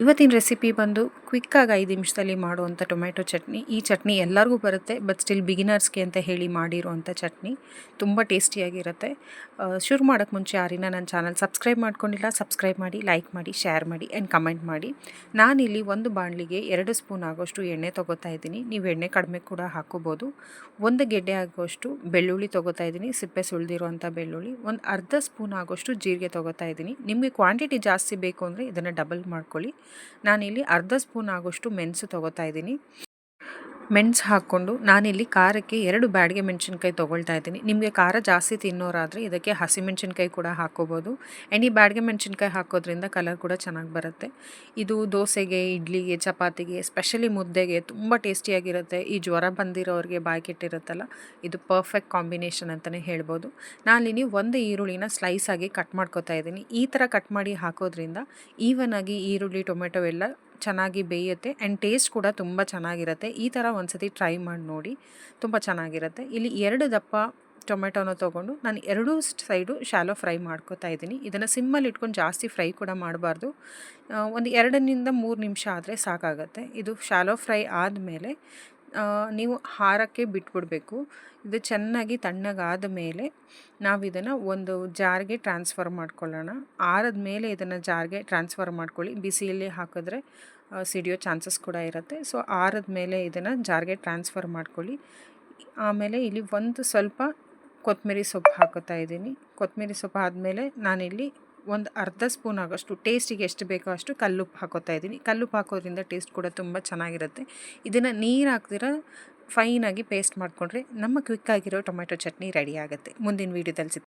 ಇವತ್ತಿನ ರೆಸಿಪಿ ಬಂದು ಕ್ವಿಕ್ಕಾಗಿ ಐದು ನಿಮಿಷದಲ್ಲಿ ಮಾಡುವಂಥ ಟೊಮೆಟೊ ಚಟ್ನಿ. ಈ ಚಟ್ನಿ ಎಲ್ಲರಿಗೂ ಬರುತ್ತೆ, ಬಟ್ ಸ್ಟಿಲ್ ಬಿಗಿನರ್ಸ್ಗೆ ಅಂತ ಹೇಳಿ ಮಾಡಿರುವಂಥ ಚಟ್ನಿ ತುಂಬ ಟೇಸ್ಟಿಯಾಗಿರುತ್ತೆ. ಶುರು ಮಾಡೋಕ್ಕೆ ಮುಂಚೆ ಯಾರಿನ ನನ್ನ ಚಾನಲ್ ಸಬ್ಸ್ಕ್ರೈಬ್ ಮಾಡ್ಕೊಂಡಿಲ್ಲ, ಸಬ್ಸ್ಕ್ರೈಬ್ ಮಾಡಿ, ಲೈಕ್ ಮಾಡಿ, ಶೇರ್ ಮಾಡಿ ಆ್ಯಂಡ್ ಕಮೆಂಟ್ ಮಾಡಿ. ನಾನಿಲ್ಲಿ ಒಂದು ಬಾಣಲಿಗೆ ಎರಡು ಸ್ಪೂನ್ ಆಗೋಷ್ಟು ಎಣ್ಣೆ ತೊಗೋತಾ ಇದ್ದೀನಿ. ನೀವು ಎಣ್ಣೆ ಕಡಿಮೆ ಕೂಡ ಹಾಕೋಬೋದು ಒಂದು ಗೆಡ್ಡೆ ಆಗೋಷ್ಟು ಬೆಳ್ಳುಳ್ಳಿ ತೊಗೋತಾ ಇದ್ದೀನಿ, ಸಿಪ್ಪೆ ಸುಳಿದಿರುವಂಥ ಬೆಳ್ಳುಳ್ಳಿ. ಒಂದು ಅರ್ಧ ಸ್ಪೂನ್ ಆಗೋಷ್ಟು ಜೀರಿಗೆ ತೊಗೋತಾ ಇದ್ದೀನಿ. ನಿಮಗೆ ಕ್ವಾಂಟಿಟಿ ಜಾಸ್ತಿ ಬೇಕು ಅಂದರೆ ಇದನ್ನು ಡಬಲ್ ಮಾಡ್ಕೊಳ್ಳಿ. ನಾನಿಲ್ಲಿ ಅರ್ಧ ಸ್ಪೂನ್ ಆಗೋಷ್ಟು ಮೆಣಸು ತೊಗೋತಾ ಇದ್ದೀನಿ. ಮೆಣಸು ಹಾಕ್ಕೊಂಡು ನಾನಿಲ್ಲಿ ಖಾರಕ್ಕೆ ಎರಡು ಬ್ಯಾಡಿಗೆ ಮೆಣಸಿನ್ಕಾಯಿ ತೊಗೊಳ್ತಾ ಇದ್ದೀನಿ. ನಿಮಗೆ ಖಾರ ಜಾಸ್ತಿ ತಿನ್ನೋರಾದರೆ ಇದಕ್ಕೆ ಹಸಿಮೆಣಸಿನ್ಕಾಯಿ ಕೂಡ ಹಾಕ್ಕೋಬೋದು. ಆ್ಯಂಡ್ ಈ ಬ್ಯಾಡಿಗೆ ಮೆಣಸಿನ್ಕಾಯಿ ಹಾಕೋದ್ರಿಂದ ಕಲರ್ ಕೂಡ ಚೆನ್ನಾಗಿ ಬರುತ್ತೆ. ಇದು ದೋಸೆಗೆ, ಇಡ್ಲಿಗೆ, ಚಪಾತಿಗೆ, ಸ್ಪೆಷಲಿ ಮುದ್ದೆಗೆ ತುಂಬ ಟೇಸ್ಟಿಯಾಗಿರುತ್ತೆ. ಈ ಜ್ವರ ಬಂದಿರೋರಿಗೆ ಬಾಯಿ ಕೆಟ್ಟಿರುತ್ತಲ್ಲ ಇದು ಪರ್ಫೆಕ್ಟ್ ಕಾಂಬಿನೇಷನ್ ಅಂತಲೇ ಹೇಳ್ಬೋದು. ನಾನಿಲ್ಲಿ ಒಂದು ಈರುಳ್ಳಿನ ಸ್ಲೈಸಾಗಿ ಕಟ್ ಮಾಡ್ಕೋತಾ ಇದ್ದೀನಿ. ಈ ಥರ ಕಟ್ ಮಾಡಿ ಹಾಕೋದ್ರಿಂದ ಈವನ್ ಆಗಿ ಈರುಳ್ಳಿ, ಟೊಮೆಟೊ ಎಲ್ಲ ಚೆನ್ನಾಗಿ ಬೇಯುತ್ತೆ ಆ್ಯಂಡ್ ಟೇಸ್ಟ್ ಕೂಡ ತುಂಬ ಚೆನ್ನಾಗಿರುತ್ತೆ. ಈ ಥರ ಒಂದ್ಸತಿ ಟ್ರೈ ಮಾಡಿ ನೋಡಿ, ತುಂಬ ಚೆನ್ನಾಗಿರುತ್ತೆ. ಇಲ್ಲಿ ಎರಡು ದಪ್ಪ ಟೊಮೆಟೊನ ತೊಗೊಂಡು ನಾನು ಎರಡೂ ಸೈಡು ಶಾಲೋ ಫ್ರೈ ಮಾಡ್ಕೋತಾ ಇದ್ದೀನಿ. ಇದನ್ನು ಸಿಮ್ಮಲ್ಲಿ ಇಟ್ಕೊಂಡು ಜಾಸ್ತಿ ಫ್ರೈ ಕೂಡ ಮಾಡಬಾರ್ದು. ಒಂದು ಎರಡರಿಂದ ಮೂರು ನಿಮಿಷ ಆದರೆ ಸಾಕಾಗುತ್ತೆ. ಇದು ಶಾಲೋ ಫ್ರೈ ಆದಮೇಲೆ ನೀವು ಹಾರಕ್ಕೆ ಬಿಟ್ಬಿಡಬೇಕು. ಇದು ಚೆನ್ನಾಗಿ ತಣ್ಣಗಾದ ಮೇಲೆ ನಾವು ಇದನ್ನು ಒಂದು ಜಾರ್ಗೆ ಟ್ರಾನ್ಸ್ಫರ್ ಮಾಡ್ಕೊಳ್ಳೋಣ. ಆರದ ಮೇಲೆ ಇದನ್ನು ಜಾರ್ಗೆ ಟ್ರಾನ್ಸ್ಫರ್ ಮಾಡ್ಕೊಳ್ಳಿ. ಬಿಸಿಯಲ್ಲಿ ಹಾಕಿದ್ರೆ ಸಿಡಿಯೋ ಚಾನ್ಸಸ್ ಕೂಡ ಇರುತ್ತೆ. ಸೊ ಆರದ ಮೇಲೆ ಇದನ್ನು ಜಾರ್ಗೆ ಟ್ರಾನ್ಸ್ಫರ್ ಮಾಡ್ಕೊಳ್ಳಿ. ಆಮೇಲೆ ಇಲ್ಲಿ ಒಂದು ಸ್ವಲ್ಪ ಕೊತ್ತಂಬರಿ ಸೊಪ್ಪು ಹಾಕೋತಾ ಇದ್ದೀನಿ. ಕೊತ್ತಂಬರಿ ಸೊಪ್ಪು ಆದಮೇಲೆ ನಾನಿಲ್ಲಿ ಒಂದು ಅರ್ಧ ಸ್ಪೂನ್ ಆಗೋಷ್ಟು, ಟೇಸ್ಟಿಗೆ ಎಷ್ಟು ಬೇಕೋ ಅಷ್ಟು ಕಲ್ಲುಪ್ಪು ಹಾಕೋತಾ ಇದ್ದೀನಿ. ಕಲ್ಲುಪ್ಪು ಹಾಕೋದ್ರಿಂದ ಟೇಸ್ಟ್ ಕೂಡ ತುಂಬ ಚೆನ್ನಾಗಿರುತ್ತೆ. ಇದನ್ನು ನೀರು ಹಾಕ್ದಿರ ಫೈನಾಗಿ ಪೇಸ್ಟ್ ಮಾಡಿಕೊಂಡ್ರೆ ನಮ್ಮ ಕ್ವಿಕ್ಕಾಗಿರೋ ಟೊಮೆಟೊ ಚಟ್ನಿ ರೆಡಿ ಆಗುತ್ತೆ. ಮುಂದಿನ ವೀಡಿಯೋದಲ್ಲಿ ಸಿಗ್ತೀನಿ.